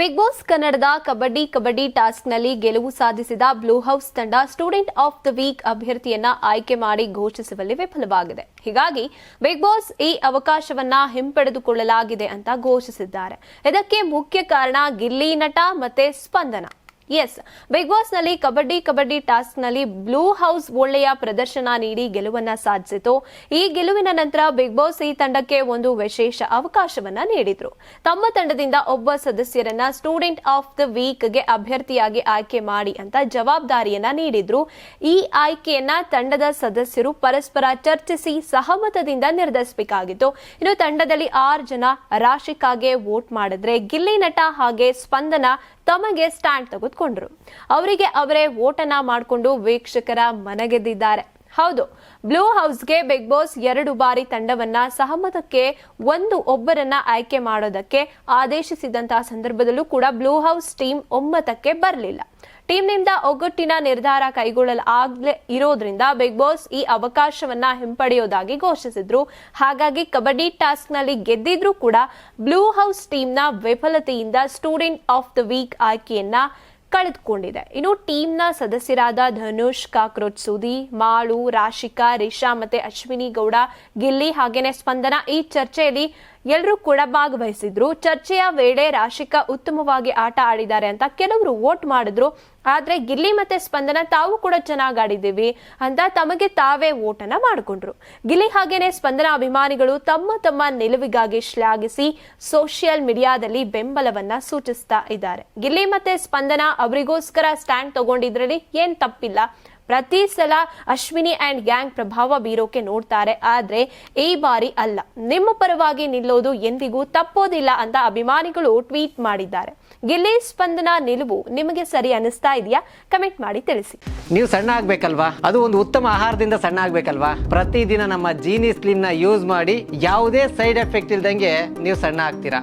Big boss ಕನ್ನಡದ ಕಬಡ್ಡಿ ಕಬಡ್ಡಿ ಟಾಸ್ಕ್ನಲ್ಲಿ ಗೆಲುವು ಸಾಧಿಸಿದ ಬ್ಲೂ ಹೌಸ್ ತಂಡ ಸ್ಟೂಡೆಂಟ್ ಆಫ್ ದ ವೀಕ್ ಅಭ್ಯರ್ಥಿಯನ್ನ ಆಯ್ಕೆ ಮಾಡಿ ಘೋಷಿಸುವಲ್ಲಿ ವಿಫಲವಾಗಿದೆ. ಹೀಗಾಗಿ ಬಿಗ್ ಬಾಸ್ ಈ ಅವಕಾಶವನ್ನ ಹಿಂಪಡೆದುಕೊಳ್ಳಲಾಗಿದೆ ಅಂತ ಘೋಷಿಸಿದ್ದಾರೆ. ಇದಕ್ಕೆ ಮುಖ್ಯ ಕಾರಣ ಗಿಲ್ಲಿ ನಟ ಮತ್ತೆ ಸ್ಪಂದನ. ಎಸ್ ಬಿಗ್ ಬಾಸ್ನಲ್ಲಿ ಕಬಡ್ಡಿ ಕಬಡ್ಡಿ ಟಾಸ್ಕ್ನಲ್ಲಿ ಬ್ಲೂ ಹೌಸ್ ಒಳ್ಳೆಯ ಪ್ರದರ್ಶನ ನೀಡಿ ಗೆಲುವನ್ನ ಸಾಧಿಸಿತು. ಈ ಗೆಲುವಿನ ನಂತರ ಬಿಗ್ ಬಾಸ್ ಈ ತಂಡಕ್ಕೆ ಒಂದು ವಿಶೇಷ ಅವಕಾಶವನ್ನ ನೀಡಿದ್ರು. ತಮ್ಮ ತಂಡದಿಂದ ಒಬ್ಬ ಸದಸ್ಯರನ್ನ ಸ್ಟೂಡೆಂಟ್ ಆಫ್ ದ ವೀಕ್ಗೆ ಅಭ್ಯರ್ಥಿಯಾಗಿ ಆಯ್ಕೆ ಮಾಡಿ ಅಂತ ಜವಾಬ್ದಾರಿಯನ್ನ ನೀಡಿದ್ರು. ಈ ಆಯ್ಕೆಯನ್ನ ತಂಡದ ಸದಸ್ಯರು ಪರಸ್ಪರ ಚರ್ಚಿಸಿ ಸಹಮತದಿಂದ ನಿರ್ಧರಿಸಬೇಕಾಗಿತ್ತು. ಇನ್ನು ತಂಡದಲ್ಲಿ ಆರು ಜನ ರಾಶಿಕಾಗೆ ವೋಟ್ ಮಾಡಿದ್ರೆ ಗಿಲ್ಲಿ ನಟ ಹಾಗೆ ಸ್ಪಂದನ ತಮಗೆ ಸ್ಟ್ಯಾಂಡ್ ತೆಗೆದುಕೊಂಡ್ರು ಅವರಿಗೆ ಅವರೇ ಓಟನ ಮಾಡಿಕೊಂಡು ವೀಕ್ಷಕರ ಮನಗೆದ್ದಿದ್ದಾರೆ. ಹೌದು, ಬ್ಲೂ ಹೌಸ್ಗೆ ಬಿಗ್ ಬಾಸ್ ಎರಡು ಬಾರಿ ತಂಡವನ್ನ ಸಹಮತಕ್ಕೆ ಒಂದು ಒಬ್ಬರನ್ನ ಆಯ್ಕೆ ಮಾಡೋದಕ್ಕೆ ಆದೇಶಿಸಿದಂತಹ ಸಂದರ್ಭದಲ್ಲೂ ಕೂಡ ಬ್ಲೂ ಹೌಸ್ ಟೀಮ್ ಒಮ್ಮತಕ್ಕೆ ಬರಲಿಲ್ಲ. ಟೀಮ್ನಿಂದ ಒಗ್ಗಟ್ಟಿನ ನಿರ್ಧಾರ ಕೈಗೊಳ್ಳಲಾಗಲೇ ಇರೋದ್ರಿಂದ ಬಿಗ್ ಬಾಸ್ ಈ ಅವಕಾಶವನ್ನ ಹಿಂಪಡೆಯೋದಾಗಿ ಘೋಷಿಸಿದ್ರು. ಹಾಗಾಗಿ ಕಬಡ್ಡಿ ಟಾಸ್ಕ್ನಲ್ಲಿ ಗೆದ್ದಿದ್ರೂ ಕೂಡ ಬ್ಲೂ ಹೌಸ್ ಟೀಮ್ನ ವಿಫಲತೆಯಿಂದ ಸ್ಟೂಡೆಂಟ್ ಆಫ್ ದ ವೀಕ್ ಆಯ್ಕೆಯನ್ನ ಕಳೆದುಕೊಂಡಿದೆ. ಇನ್ನು ಟೀಮ್ನ ಸದಸ್ಯರಾದ ಧನುಷ್, ಕಾಕ್ರೋಚ್ ಸುದಿ, ಮಾಳು, ರಾಶಿಕಾ, ರಿಷಾ ಮತ್ತೆ ಅಶ್ವಿನಿ ಗೌಡ ಗಿಲ್ಲಿ ಹಾಗೇನೆ ಸ್ಪಂದನ ಈ ಚರ್ಚೆಯಲ್ಲಿ ಎಲ್ಲರೂ ಕೂಡ ಭಾಗವಹಿಸಿದ್ರು. ಚರ್ಚೆಯ ವೇಳೆ ರಾಶಿಕಾ ಉತ್ತಮವಾಗಿ ಆಟ ಆಡಿದ್ದಾರೆ ಅಂತ ಕೆಲವರು ವೋಟ್ ಮಾಡಿದ್ರು. ಆದ್ರೆ ಗಿಲ್ಲಿ ಮತ್ತೆ ಸ್ಪಂದನ ತಾವು ಕೂಡ ಚೆನ್ನಾಗಿ ಆಡಿದ್ದೀವಿ ಅಂತ ತಮಗೆ ತಾವೇ ವೋಟನ್ನ ಮಾಡಿಕೊಂಡ್ರು. ಗಿಲ್ಲಿ ಹಾಗೇನೆ ಸ್ಪಂದನ ಅಭಿಮಾನಿಗಳು ತಮ್ಮ ತಮ್ಮ ನಿಲುವಿಗಾಗಿ ಶ್ಲಾಘಿಸಿ ಸೋಷಿಯಲ್ ಮೀಡಿಯಾದಲ್ಲಿ ಬೆಂಬಲವನ್ನ ಸೂಚಿಸ್ತಾ ಇದ್ದಾರೆ. ಗಿಲ್ಲಿ ಮತ್ತೆ ಸ್ಪಂದನ ಅವರಿಗೋಸ್ಕರ ಸ್ಟ್ಯಾಂಡ್ ತಗೊಂಡಿದ್ರಲ್ಲಿ ಏನ್ ತಪ್ಪಿಲ್ಲ. ಪ್ರತಿ ಸಲ ಅಶ್ವಿನಿ ಅಂಡ್ ಗ್ಯಾಂಗ್ ಪ್ರಭಾವ ಬೀರೋಕೆ ನೋಡ್ತಾರೆ. ಆದ್ರೆ ಈ ಬಾರಿ ಅಲ್ಲ. ನಿಮ್ಮ ಪರವಾಗಿ ನಿಲ್ಲೋದು ಎಂದಿಗೂ ತಪ್ಪೋದಿಲ್ಲ ಅಂತ ಅಭಿಮಾನಿಗಳು ಟ್ವೀಟ್ ಮಾಡಿದ್ದಾರೆ. ಗಿಲ್ಲಿ ಸ್ಪಂದನ ನಿಲುವು ನಿಮಗೆ ಸರಿ ಅನಿಸ್ತಾ ಇದೆಯಾ? ಕಮೆಂಟ್ ಮಾಡಿ ತಿಳಿಸಿ. ನೀವು ಸಣ್ಣ ಆಗ್ಬೇಕಲ್ವಾ? ಅದು ಒಂದು ಉತ್ತಮ ಆಹಾರದಿಂದ ಸಣ್ಣ ಆಗ್ಬೇಕಲ್ವಾ? ಪ್ರತಿದಿನ ನಮ್ಮ ಜೀನಿ ಸ್ಲಿಮ್ನ ಯೂಸ್ ಮಾಡಿ ಯಾವುದೇ ಸೈಡ್ ಎಫೆಕ್ಟ್ ಇಲ್ದಂಗೆ ನೀವು ಸಣ್ಣ ಆಗ್ತೀರಾ?